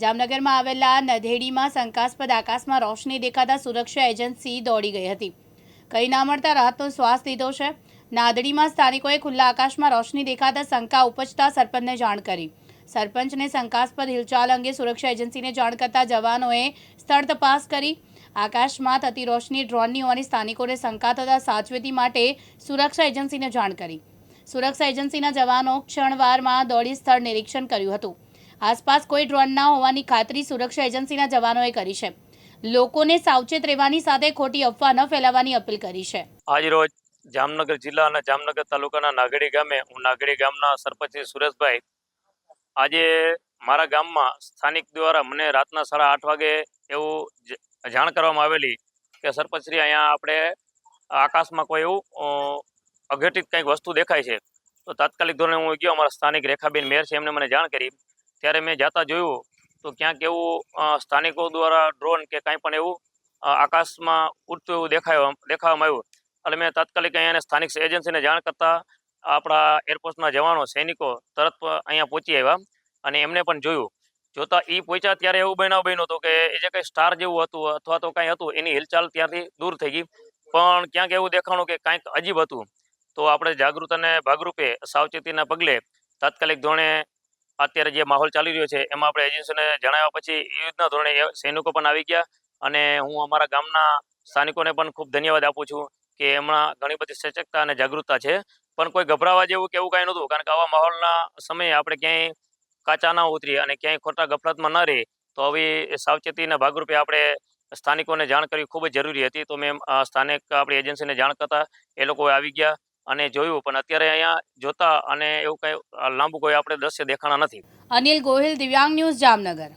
જામનગરમાં આવેલા નધેડીમાં શંકાસ્પદ આકાશમાં રોશની દેખાતા સુરક્ષા એજન્સી દોડી ગઈ હતી. કંઈ ના મળતા રાહતનો શ્વાસ લીધો છે. નાદડીમાં સ્થાનિકોએ ખુલ્લા આકાશમાં રોશની દેખાતા શંકા ઉપજતા સરપંચને જાણ કરી. સરપંચને શંકાસ્પદ હિલચાલ અંગે સુરક્ષા એજન્સીને જાણ કરતા જવાનોએ સ્થળ તપાસ કરી. આકાશમાં થતી રોશની ડ્રોનની હોવાની સ્થાનિકોને શંકા થતા સાચવેતી માટે સુરક્ષા એજન્સીને જાણ કરી. સુરક્ષા એજન્સીના જવાનો ક્ષણવારમાં દોડી સ્થળ નિરીક્ષણ કર્યું હતું. આસપાસ કોઈ ડ્રોન ના હોવાની ખાતરી સુરક્ષા એજન્સીના જવાનોએ કરી છે. લોકોને સાવચેત રહેવાની સાથે ખોટી અફવા ન ફેલાવવાની અપીલ કરી છે. આજરોજ જામનગર જિલ્લા અને જામનગર તાલુકાના નાગડી ગામે, હું નાગડી ગામના સરપંચ સુરેશભાઈ, આજે મારા ગામમાં સ્થાનિક દ્વારા મને રાતના સાડા આઠ વાગે એવું જાણ કરવામાં આવેલી કે સરપંચશ્રી અહીંયા આપણે આકાશમાં કોઈ એવું અઘટિત કંઈક વસ્તુ દેખાય છે. તો તાત્કાલિક ધોરણે હું ગયો, અમારા સ્થાનિક રેખાબેન મેયર છે, એમને મને જાણ કરી. ત્યારે મેં જાતા જોયું તો ક્યાંક એવું સ્થાનિકો દ્વારા ડ્રોન કે કાંઈ પણ એવું આકાશમાં ઉડતું એવું દેખાયું, દેખાવામાં આવ્યું. એટલે મેં તાત્કાલિક અહીંયાને સ્થાનિક એજન્સીને જાણ કરતા આપણા એરપોર્ટના જવાનો, સૈનિકો તરત અહીંયા પહોંચી આવ્યા અને એમને પણ જોયું. જોતા એ પહોંચ્યા ત્યારે એવું બનાવ બન્યો હતો કે એ જે કંઈ સ્ટાર જેવું હતું અથવા તો કાંઈ હતું, એની હિલચાલ ત્યાંથી દૂર થઈ ગઈ. પણ ક્યાંક એવું દેખાણું કે કાંઈક અજીબ હતું. તો આપણે જાગૃત અને ભાગરૂપે સાવચેતીના પગલે તાત્કાલિક ધોરણે અત્યારે જે માહોલ ચાલી રહ્યો છે, એમાં આપણે એજન્સીને જણાવ્યા પછી યુદ્ધના ધોરણે સૈનિકો પણ આવી ગયા અને હું અમારા ગામના સ્થાનિકોને પણ ખૂબ ધન્યવાદ આપું છું કે હમણાં ઘણી બધી સચેતતા અને જાગૃતતા છે. પણ કોઈ ગભરાવા જેવું કે એવું કાંઈ નહોતું, કારણ કે આવા માહોલના સમયે આપણે ક્યાંય કાચા ના ઉતરીએ અને ક્યાંય ખોટા ગફલતમાં ન રહીએ, તો આવી સાવચેતીના ભાગરૂપે આપણે સ્થાનિકોને જાણ કરવી ખૂબ જ જરૂરી હતી. તો મેં સ્થાનિક આપણી એજન્સીને જાણ કરતા એ લોકો આવી ગયા. અને જોયું, પણ અત્યારે અહીંયા જોતા અને એવું કંઈ લાંબુ કોઈ આપણે દ્રશ્ય દેખાણા નથી. અનિલ ગોહિલ, દિવ્યાંગ ન્યૂઝ જામનગર.